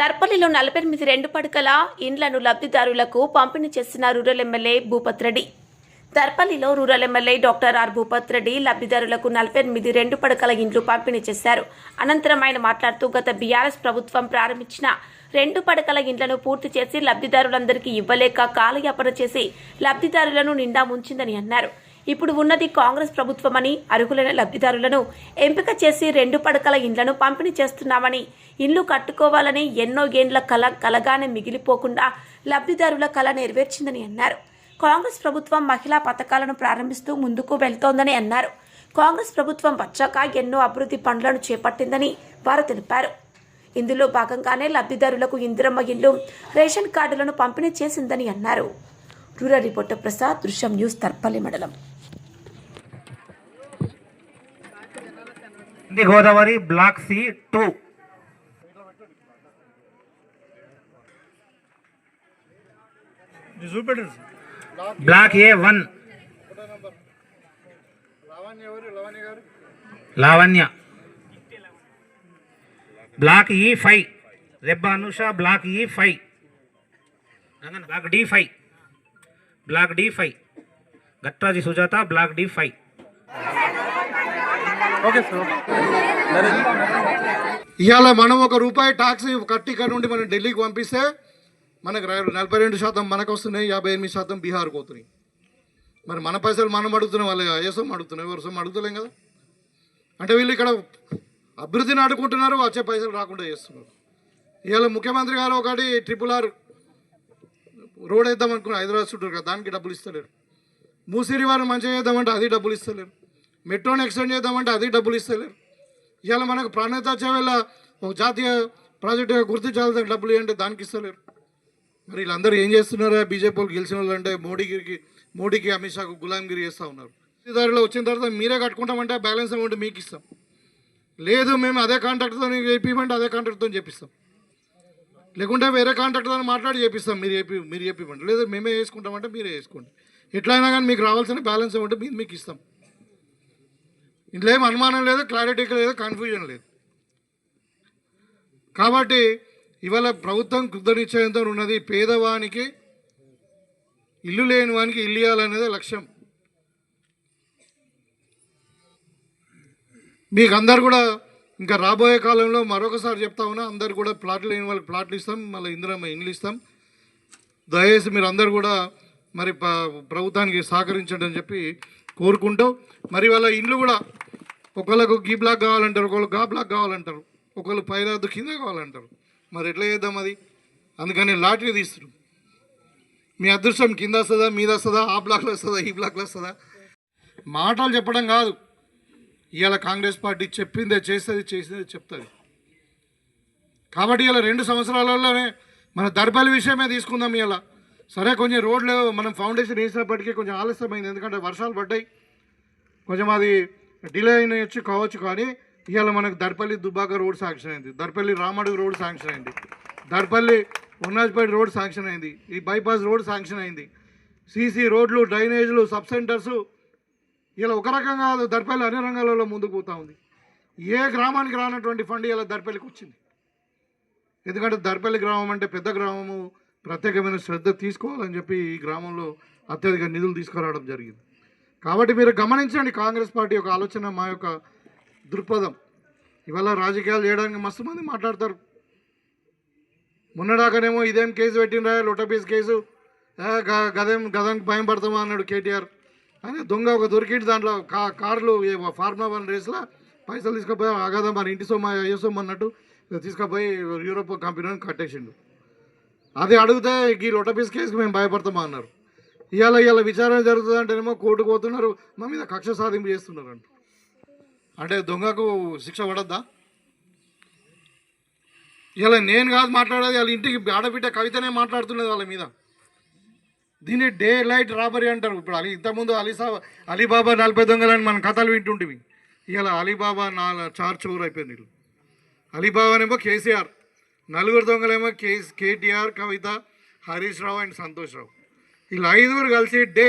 దర్పల్లిలో నలభై ఎనిమిది రెండు పడకల ఇండ్లను లబ్ధిదారులకు పంపిణీ చేసిన rural MLA Bhupath Reddy. దర్పల్లిలో rural MLA doctor R Bhupat Reddy లబ్ధిదారులకు నలభై ఎనిమిది రెండు పడకల ఇండ్లు పంపిణీ చేశారు. అనంతరం ఆయన మాట్లాడుతూ గత బీఆర్ఎస్ ప్రభుత్వం ప్రారంభించిన రెండు పడకల ఇండ్లను పూర్తి చేసి లబ్ధిదారులందరికీ ఇవ్వలేక కాలయాపన చేసి లబ్ధిదారులను నిండా ముంచిందని అన్నారు. ఇప్పుడు ఉన్నది కాంగ్రెస్ ప్రభుత్వమని అర్హులైన లబ్ధిదారులను ఎంపిక చేసి రెండు పడకల ఇండ్లను పంపిణీ చేస్తున్నామని ఇల్లు కట్టుకోవాలని ఎన్నో ఏండ్ల కల కలగానే మిగిలిపోకుండా లబ్ధిదారుల కల నెరవేర్చిందని అన్నారు. కాంగ్రెస్ ప్రభుత్వం మహిళా పథకాలను ప్రారంభిస్తూ ముందుకు వెళ్తోందని అన్నారు. కాంగ్రెస్ ప్రభుత్వం వచ్చాక ఎన్నో అభివృద్ధి పనులను చేపట్టిందని వారు తెలిపారు. ఇందులో భాగంగానే లబ్ధిదారులకు ఇందిరమ్మ ఇల్లు రేషన్ కార్డులను పంపిణీ చేసిందని అన్నారు. రూరల్ రిపోర్టర్ ప్రసాద్ దృశ్యం న్యూస్ తర్పల్లి మండలం. ఇది గోదావరి బ్లాక్ సి టూ ఇది చూపెట్టండి బ్లాక్ ఏ వన్ లావణ్య ఎవరు Lavanya garu Lavanya block E five Rebba Anusha block E five Rangan block D five block D five Gatraji Sujatha block D five okay sir ఇవాళ మనం ఒక రూపాయి tax కట్టి ఇక్కడ నుండి మనం ఢిల్లీకి పంపిస్తే మనకు నలభై రెండు శాతం మనకు వస్తున్నాయి యాభై ఎనిమిది శాతం బీహార్కి పోతున్నాయి. మరి మన పైసలు మనం అడుగుతున్నాం వాళ్ళు ఏ సొమ్ము అడుగుతున్నాం ఎవరి సొమ్ము అడుగుతలేం కదా. అంటే వీళ్ళు ఇక్కడ అభివృద్ధిని అడుగుంటున్నారు వచ్చే పైసలు రాకుండా చేస్తున్నారు. ఇవాళ ముఖ్యమంత్రి గారు ఒకటి ట్రిపుల్ ఆర్ రోడ్ వేద్దాం అనుకున్నారు హైదరాబాద్ చుట్టూ కదా దానికి డబ్బులు ఇస్తలేరు. మూసిరి వారు మంచిగా చేద్దామంటే అది డబ్బులు ఇస్తలేరు. మెట్రోని ఎక్స్టెండ్ చేద్దామంటే అది డబ్బులు ఇస్తలేరు ఇవాళ మనకు ప్రాణత వచ్చేవేళ ఒక జాతీయ ప్రాజెక్టుగా గుర్తించాల్సిన డబ్బులు ఏంటంటే దానికి ఇస్తలేరు. మరి వీళ్ళందరూ ఏం చేస్తున్నారా? బీజేపీ వాళ్ళు గెలిచిన వాళ్ళు అంటే మోడీకి మోడీకి అమిత్ షాకు గులాంగిరి చేస్తూ ఉన్నారు. దారిలో వచ్చిన తర్వాత మీరే కట్టుకుంటామంటే ఆ బ్యాలెన్స్ అమౌంట్ మీకు ఇస్తాం. లేదు మేము అదే కాంట్రాక్ట్తో చేపిమంటే అదే కాంట్రాక్ట్తో చేపిస్తాం. లేకుంటే వేరే కాంట్రాక్ట్తో మాట్లాడి చేపిస్తాం. మీరు చెప్పి మీరు చెప్పిమంటే లేదు మేమే వేసుకుంటామంటే మీరే వేసుకోండి. ఎట్లయినా కానీ మీకు రావాల్సిన బ్యాలెన్స్ అమౌంట్ మీకు ఇస్తాం. ఇందులో ఏం అనుమానం లేదు క్లారిటీ లేదు కన్ఫ్యూజన్ లేదు. కాబట్టి ఇవాళ ప్రభుత్వం కృతనిశ్చయంతో ఉన్నది పేదవానికి ఇల్లు లేని వానికి ఇల్లు ఇవ్వాలనేది లక్ష్యం. మీకు అందరు కూడా ఇంకా రాబోయే కాలంలో మరొకసారి చెప్తా ఉన్నా అందరు కూడా ప్లాట్లు లేని వాళ్ళకి ప్లాట్లు ఇస్తాం మళ్ళీ ఇందిరమ్మ ఇండ్లు ఇస్తాం. దయచేసి మీరు అందరు కూడా మరి ప్రభుత్వానికి సహకరించండి అని చెప్పి కోరుకుంటూ మరి వాళ్ళ ఇండ్లు కూడా ఒకళ్ళకు గీ బ్లాక్ కావాలంటారు ఒకళ్ళు గా బ్లాక్ కావాలంటారు ఒకళ్ళు పైరాదు కింద కావాలంటారు. మరి ఎట్లా చేద్దాం అది? అందుకని లాటరీ తీస్తారు మీ అదృష్టం కింద వస్తుందా మీద వస్తుందా ఆ బ్లాక్లో వస్తుందా ఈ బ్లాక్లో వస్తుందా? మాటలు చెప్పడం కాదు. ఇవాళ కాంగ్రెస్ పార్టీ చెప్పిందే చేస్తుంది చేసిందే చెప్తుంది. కాబట్టి ఇలా రెండు సంవత్సరాలలోనే మన దర్పల్లి విషయమే తీసుకుందాం ఇలా సరే కొంచెం రోడ్లు మనం ఫౌండేషన్ వేసినప్పటికీ కొంచెం ఆలస్యమైంది. ఎందుకంటే వర్షాలు పడ్డాయి. కొంచెం అది డిలే అయినచ్చు కావచ్చు కానీ ఇవాళ మనకు దర్పల్లి దుబ్బాక రోడ్ శాంక్షన్ అయింది. దర్పల్లి రామడుగు రోడ్ శాంక్షన్ అయింది. దర్పల్లి ఉన్నాజ్పేట రోడ్ శాంక్షన్ అయింది. ఈ బైపాస్ రోడ్ శాంక్షన్ అయింది. సీసీ రోడ్లు డ్రైనేజ్లు సబ్ సెంటర్స్ ఇలా ఒక రకంగా దర్పల్లి అన్ని రంగాలలో ముందుకు పోతూ ఉంది. ఏ గ్రామానికి రానటువంటి ఫండ్ ఇలా దర్పల్లికి వచ్చింది. ఎందుకంటే దర్పల్లి గ్రామం అంటే పెద్ద గ్రామము. ప్రత్యేకమైన శ్రద్ధ తీసుకోవాలని చెప్పి ఈ గ్రామంలో అత్యధిక నిధులు తీసుకురావడం జరిగింది. కాబట్టి మీరు గమనించండి కాంగ్రెస్ పార్టీ యొక్క ఆలోచన మా యొక్క దృక్పథం. ఇవాళ రాజకీయాలు చేయడానికి మస్తు మంది మాట్లాడతారు. మొన్నడాకనేమో ఇదేం కేసు పెట్టిండ్రా? లొటపీస్ కేసు. గదేం గదం భయం పడతామా అన్నాడు కేటీఆర్. అయినా దొంగ ఒక దొరికింది దాంట్లో కా కార్లు ఫార్ములా ఫార్మా వన్ రేస్లో పైసలు తీసుకుపోయి ఆగాదా మన ఇంటి సొమ్మ ఏ సొమ్ము అన్నట్టు తీసుకుపోయి యూరోప్ కంపెనీ కట్టేసిండు. అది అడిగితే ఈ లొటపీస్ కేసుకి మేము భయపడతామా అన్నారు. ఇవాళ ఇవాళ విచారణ జరుగుతుందంటేనేమో కోర్టుకు పోతున్నారు మా మీద కక్ష సాధింపు చేస్తున్నారు అంట అంటే దొంగకు శిక్ష పడద్దా? ఇలా నేను కాదు మాట్లాడేది వాళ్ళ ఇంటికి ఆడబిడ్డ కవితనే మాట్లాడుతున్నది వాళ్ళ మీద. దీన్ని డే లైట్ రాబరీ అంటారు. ఇప్పుడు అలీ ఇంతకుముందు అలీసా అలీబాబా నలభై దొంగలని మనం కథలు వింటుంటివి ఇలా అలీబాబా నా చార్ చోరు అయిపోయింది వీళ్ళు. అలీబాబానేమో కేసీఆర్. నలుగురు దొంగలేమో case KTR Kavitha Harish Rao and Santosh Rao. వీళ్ళు ఐదుగురు కలిసి డే